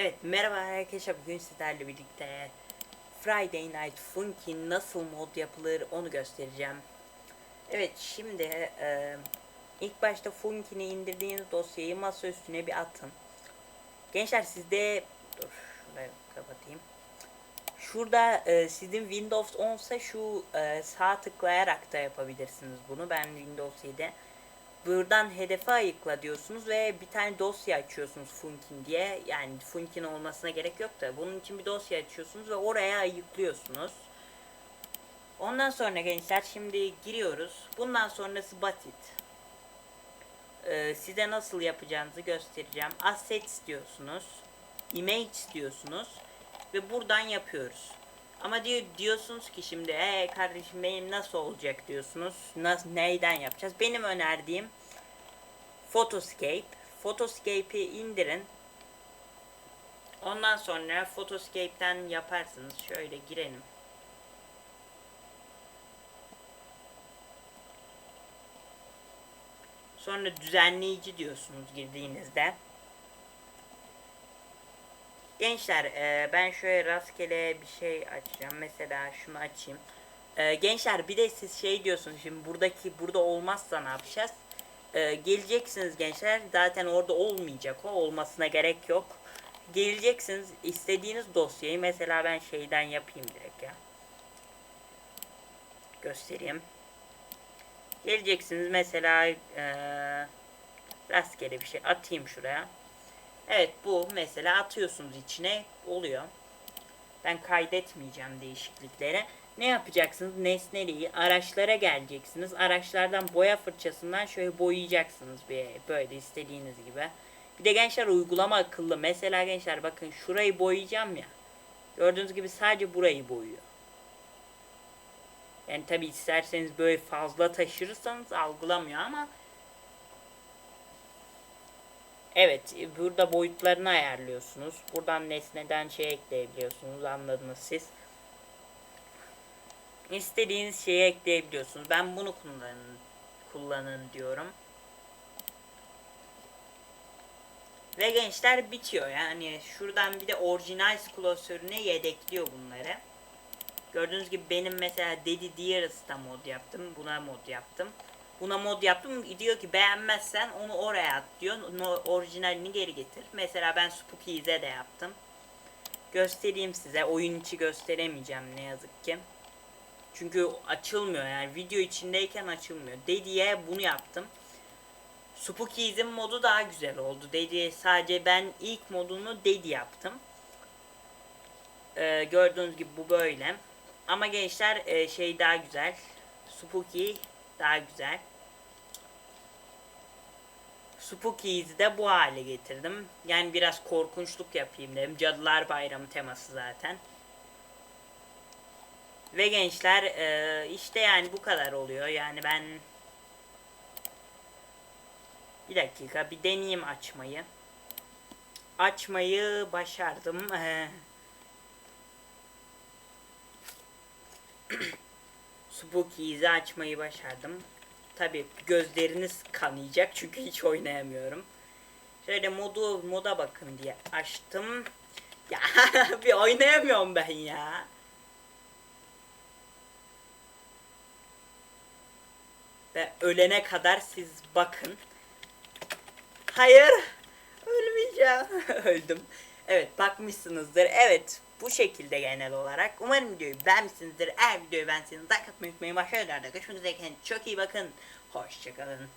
Evet merhaba arkadaşlar bugün sizlerle birlikte Friday Night Funky nasıl mod yapılır onu göstereceğim. Evet şimdi e, ilk başta Funky'ni indirdiğiniz dosyayı masa üstüne bir atın. Gençler sizde dur şurayı kapatayım. Şurada e, sizin Windows 10 ise şu e, sağ tıklayarak da yapabilirsiniz bunu. Ben Windows 7 buradan hedefe ayıkla diyorsunuz ve bir tane dosya açıyorsunuz Funkin diye. Yani Funkin olmasına gerek yok da bunun için bir dosya açıyorsunuz ve oraya ayıklıyorsunuz. Ondan sonra gençler şimdi giriyoruz. Bundan sonrası basit. Ee, size nasıl yapacağınızı göstereceğim. Assets diyorsunuz. Image diyorsunuz. Ve buradan yapıyoruz. Ama diyor diyorsunuz ki şimdi ee kardeşim benim nasıl olacak diyorsunuz. Nasıl neyden yapacağız? Benim önerdiğim Photoscape. Photoscape'i indirin. Ondan sonra Photoscape'ten yaparsınız. Şöyle girelim. Sonra düzenleyici diyorsunuz girdiğinizde. Gençler e, ben şöyle rastgele bir şey açacağım. Mesela şunu açayım. E, gençler bir de siz şey diyorsunuz şimdi buradaki burada olmazsa ne yapacağız? E, geleceksiniz gençler zaten orada olmayacak o olmasına gerek yok. Geleceksiniz istediğiniz dosyayı mesela ben şeyden yapayım direkt ya. Göstereyim. Geleceksiniz mesela e, rastgele bir şey atayım şuraya. Evet bu mesela atıyorsunuz içine oluyor. Ben kaydetmeyeceğim değişiklikleri. Ne yapacaksınız? Nesneliği araçlara geleceksiniz. Araçlardan boya fırçasından şöyle boyayacaksınız bir böyle istediğiniz gibi. Bir de gençler uygulama akıllı. Mesela gençler bakın şurayı boyayacağım ya. Gördüğünüz gibi sadece burayı boyuyor. Yani tabi isterseniz böyle fazla taşırırsanız algılamıyor ama Evet, burada boyutlarını ayarlıyorsunuz. Buradan nesneden şey ekleyebiliyorsunuz. Anladınız siz. İstediğiniz şeyi ekleyebiliyorsunuz. Ben bunu kullanın, kullanın diyorum. Ve gençler bitiyor. Yani şuradan bir de orijinal klasörüne yedekliyor bunları. Gördüğünüz gibi benim mesela Dedi Dearest'a mod yaptım. Buna mod yaptım. Buna mod yaptım. Diyor ki beğenmezsen onu oraya at diyor. Orijinalini geri getir. Mesela ben Spooky'ze de yaptım. Göstereyim size. Oyun içi gösteremeyeceğim ne yazık ki. Çünkü açılmıyor yani video içindeyken açılmıyor. Dediye bunu yaptım. Spooky's'in modu daha güzel oldu. Dedi sadece ben ilk modunu Dedi yaptım. Ee, gördüğünüz gibi bu böyle. Ama gençler e, şey daha güzel. Spooky daha güzel. Spooky'yi de bu hale getirdim. Yani biraz korkunçluk yapayım dedim. Cadılar Bayramı teması zaten. Ve gençler e, işte yani bu kadar oluyor. Yani ben bir dakika bir deneyeyim açmayı. Açmayı başardım. Spooky'yi açmayı başardım. Tabi gözleriniz kanayacak çünkü hiç oynayamıyorum. Şöyle modu moda bakın diye açtım. Ya bir oynayamıyorum ben ya. Ve ölene kadar siz bakın. Hayır. Ölmeyeceğim. Öldüm. Evet bakmışsınızdır. Evet bu şekilde genel olarak. Umarım videoyu beğenmişsinizdir. Eğer videoyu beğendiyseniz like atmayı unutmayın. Başka yerlerde görüşmek üzere. Kendinize çok iyi bakın. Hoşçakalın.